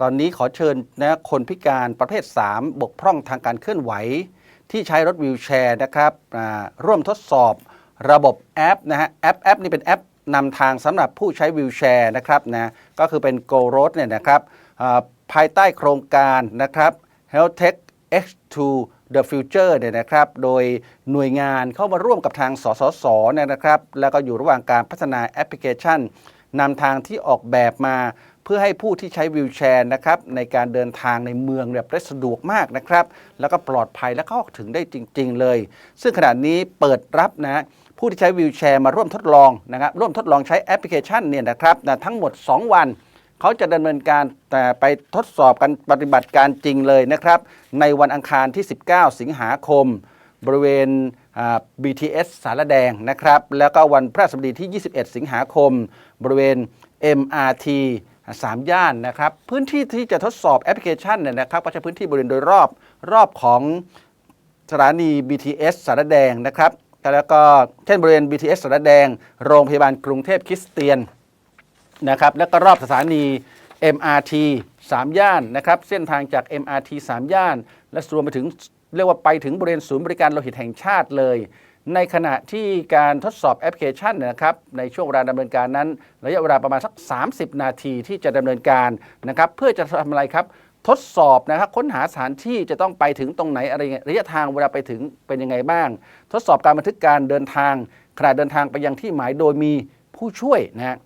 ตอนนี้ขอเชิญนะคนพิการประเภท 3 บกพร่องทางการเคลื่อนไหว ที่ใช้รถวีลแชร์นะครับร่วมทดสอบระบบแอปนะฮะแอปแอปนี่เป็นแอปนำทางสำหรับผู้ใช้วีลแชร์นะครับนะก็คือเป็น Go Road เนี่ยนะครับภายใต้โครงการนะครับ Health Tech X2 The Future เนี่ยนะครับ โดยหน่วยงานเข้ามาร่วมกับทางสสสเนี่ยนะครับ แล้วก็อยู่ระหว่างการพัฒนาแอปพลิเคชันนำทางที่ออกแบบมา พื่อให้ผู้ที่ใช้วิวแชร์นะครับในการเดินทางในเมืองแบบได้สะดวกมากนะครับ แล้วก็ปลอดภัยและเข้าถึงได้จริง ๆ เลย ซึ่งขณะนี้เปิดรับนะผู้ที่ใช้วิวแชร์มาร่วมทดลองนะครับร่วมทดลองใช้แอปพลิเคชันเนี่ยนะครับนะทั้งหมด 2 วันเขาจะดำเนินการแต่ไปทดสอบกันปฏิบัติการจริงเลยนะครับ ในวันอังคารที่ 19 สิงหาคม บริเวณ BTS สารแดงนะครับ แล้วก็วันพฤหัสบดีที่ 21 สิงหาคม บริเวณ MRT สามย่านนะครับ พื้นที่ที่จะทดสอบแอปพลิเคชันเนี่ยนะครับก็จะพื้นที่บริเวณโดยรอบรอบของสถานี BTS สารแดงนะครับแล้วก็เช่นบริเวณ BTS สารแดง โรงพยาบาลกรุงเทพคริสเตียนนะครับแล้วก็รอบสถานี MRT 3 ย่านนะครับเส้นทางจาก MRT 3 ย่าน และรวมไปถึงเรียกว่าไปถึงบริเวณศูนย์บริการโลหิตแห่งชาติเลย ในขณะที่การทดสอบแอปพลิเคชันนะครับในช่วงเวลาดำเนินการนั้น ระยะเวลาประมาณสัก 30 นาทีที่จะดำเนินการนะครับเพื่อจะทำอะไรครับทดสอบนะครับค้นหาสถานที่จะต้องไปถึงตรงไหนอะไรเงี้ยระยะทางเวลาไปถึงเป็นยังไงบ้าง ทดสอบการบันทึกการเดินทางขณะเดินทางไปยังที่หมายโดยมีผู้ช่วยนะฮะ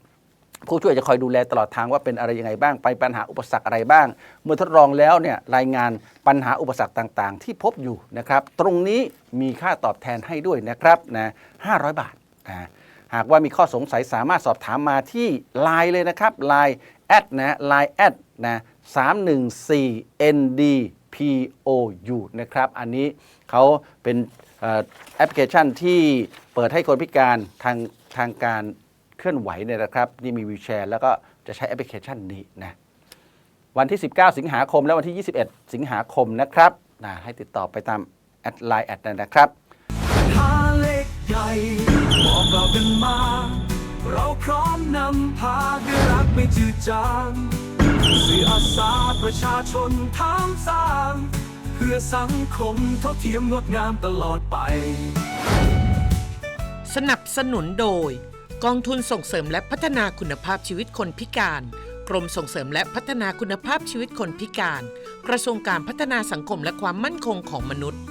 ผู้ช่วยจะคอยดูแลตลอดทางว่าเป็นอะไรยังไงบ้าง ไปปัญหาอุปสรรคอะไรบ้าง เมื่อทดลองแล้วเนี่ยรายงานปัญหาอุปสรรคต่างๆ ที่พบอยู่นะครับ ตรงนี้มีค่าตอบแทนให้ด้วยนะครับนะ500 บาทนะหากว่ามีข้อสงสัยสามารถสอบถามมาที่ Line เลยนะครับ Line แอดนะไลน์แอดนะ314 NDPOU นะครับ อันนี้เขาเป็นแอปพลิเคชันที่เปิดให้คนพิการทางทางการ เคลื่อนไหวเนี่ยนะครับนี่มีวีลแชร์ แล้วก็จะใช้แอปพลิเคชันนี้นะวันที่ 19 สิงหาคมและวันที่ 21 สิงหาคมนะครับนะให้ติดต่อไปตามแอดไลน์แอดนะครับหาเล็กใหญ่บอกเรากันมาเราพร้อมนำพาด้วยรักไม่จืดจางสื่ออาสาประชาชนทางสร้าง เพื่อสังคมเท่าเทียมงดงามตลอดไป สนับสนุนโดย กองทุนส่งเสริมและพัฒนาคุณภาพชีวิตคนพิการ กรมส่งเสริมและพัฒนาคุณภาพชีวิตคนพิการ กระทรวงการพัฒนาสังคมและความมั่นคงของมนุษย์